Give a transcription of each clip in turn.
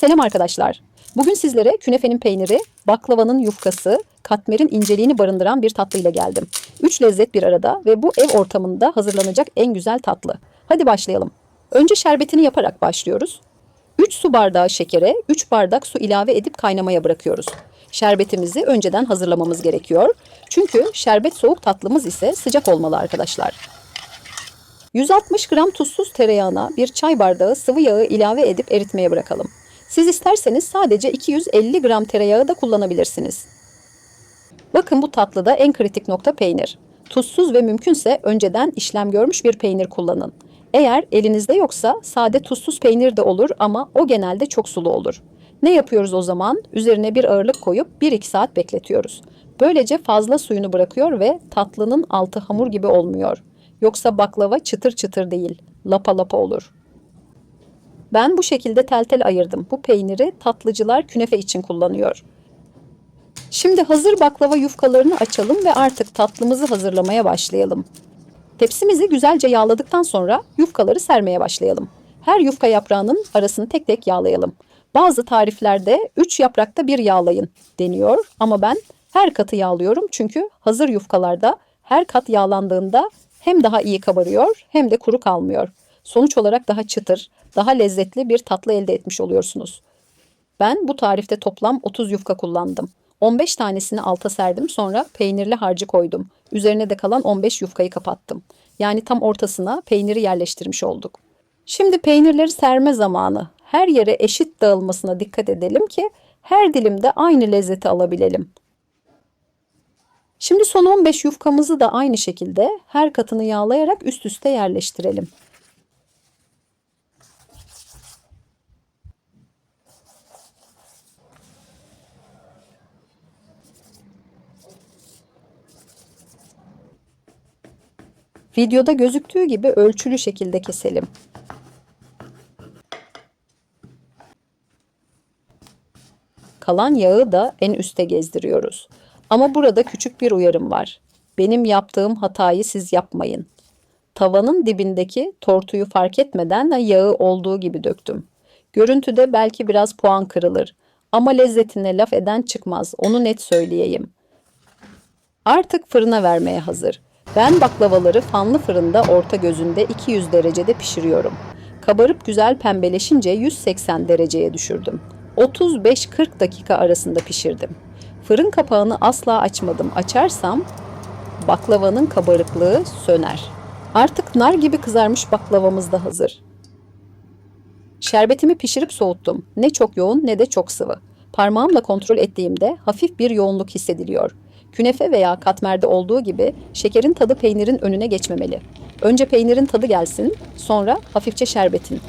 Selam arkadaşlar. Bugün sizlere künefenin peyniri, baklavanın yufkası, katmerin inceliğini barındıran bir tatlı ile geldim. Üç lezzet bir arada ve bu ev ortamında hazırlanacak en güzel tatlı. Hadi başlayalım. Önce şerbetini yaparak başlıyoruz. 3 su bardağı şekere 3 bardak su ilave edip kaynamaya bırakıyoruz. Şerbetimizi önceden hazırlamamız gerekiyor. Çünkü şerbet soğuk tatlımız ise sıcak olmalı arkadaşlar. 160 gram tuzsuz tereyağına bir çay bardağı sıvı yağı ilave edip eritmeye bırakalım. Siz isterseniz sadece 250 gram tereyağı da kullanabilirsiniz. Bakın bu tatlıda en kritik nokta peynir. Tuzsuz ve mümkünse önceden işlem görmüş bir peynir kullanın. Eğer elinizde yoksa sade tuzsuz peynir de olur ama o genelde çok sulu olur. Ne yapıyoruz o zaman? Üzerine bir ağırlık koyup 1-2 saat bekletiyoruz. Böylece fazla suyunu bırakıyor ve tatlının altı hamur gibi olmuyor. Yoksa baklava çıtır çıtır değil, lapa lapa olur. Ben bu şekilde tel tel ayırdım. Bu peyniri tatlıcılar künefe için kullanıyor. Şimdi hazır baklava yufkalarını açalım ve artık tatlımızı hazırlamaya başlayalım. Tepsimizi güzelce yağladıktan sonra yufkaları sermeye başlayalım. Her yufka yaprağının arasını tek tek yağlayalım. Bazı tariflerde 3 yaprakta bir yağlayın deniyor ama ben her katı yağlıyorum çünkü hazır yufkalarda her kat yağlandığında hem daha iyi kabarıyor hem de kuru kalmıyor. Sonuç olarak daha çıtır, daha lezzetli bir tatlı elde etmiş oluyorsunuz. Ben bu tarifte toplam 30 yufka kullandım. 15 tanesini alta serdim sonra peynirli harcı koydum. Üzerine de kalan 15 yufkayı kapattım. Yani tam ortasına peyniri yerleştirmiş olduk. Şimdi peynirleri serme zamanı. Her yere eşit dağılmasına dikkat edelim ki her dilimde aynı lezzeti alabilelim. Şimdi son 15 yufkamızı da aynı şekilde her katını yağlayarak üst üste yerleştirelim. Videoda gözüktüğü gibi ölçülü şekilde keselim. Kalan yağı da en üste gezdiriyoruz. Ama burada küçük bir uyarım var. Benim yaptığım hatayı siz yapmayın. Tavanın dibindeki tortuyu fark etmeden de yağı olduğu gibi döktüm. Görüntüde belki biraz puan kırılır ama lezzetine laf eden çıkmaz. Onu net söyleyeyim. Artık fırına vermeye hazır. Ben baklavaları fanlı fırında orta gözünde 200 derecede pişiriyorum. Kabarıp güzel pembeleşince 180 dereceye düşürdüm. 35-40 dakika arasında pişirdim. Fırın kapağını asla açmadım. Açarsam baklavanın kabarıklığı söner. Artık nar gibi kızarmış baklavamız da hazır. Şerbetimi pişirip soğuttum. Ne çok yoğun ne de çok sıvı. Parmağımla kontrol ettiğimde hafif bir yoğunluk hissediliyor. Künefe veya katmerde olduğu gibi şekerin tadı peynirin önüne geçmemeli. Önce peynirin tadı gelsin, sonra hafifçe şerbetin.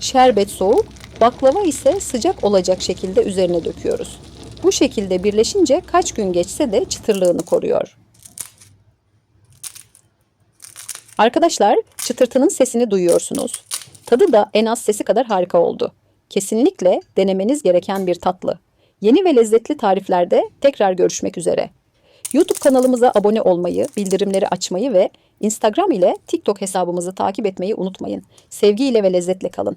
Şerbet soğuk, baklava ise sıcak olacak şekilde üzerine döküyoruz. Bu şekilde birleşince kaç gün geçse de çıtırlığını koruyor. Arkadaşlar, çıtırtının sesini duyuyorsunuz. Tadı da en az sesi kadar harika oldu. Kesinlikle denemeniz gereken bir tatlı. Yeni ve lezzetli tariflerde tekrar görüşmek üzere. YouTube kanalımıza abone olmayı, bildirimleri açmayı ve Instagram ile TikTok hesabımızı takip etmeyi unutmayın. Sevgiyle ve lezzetle kalın.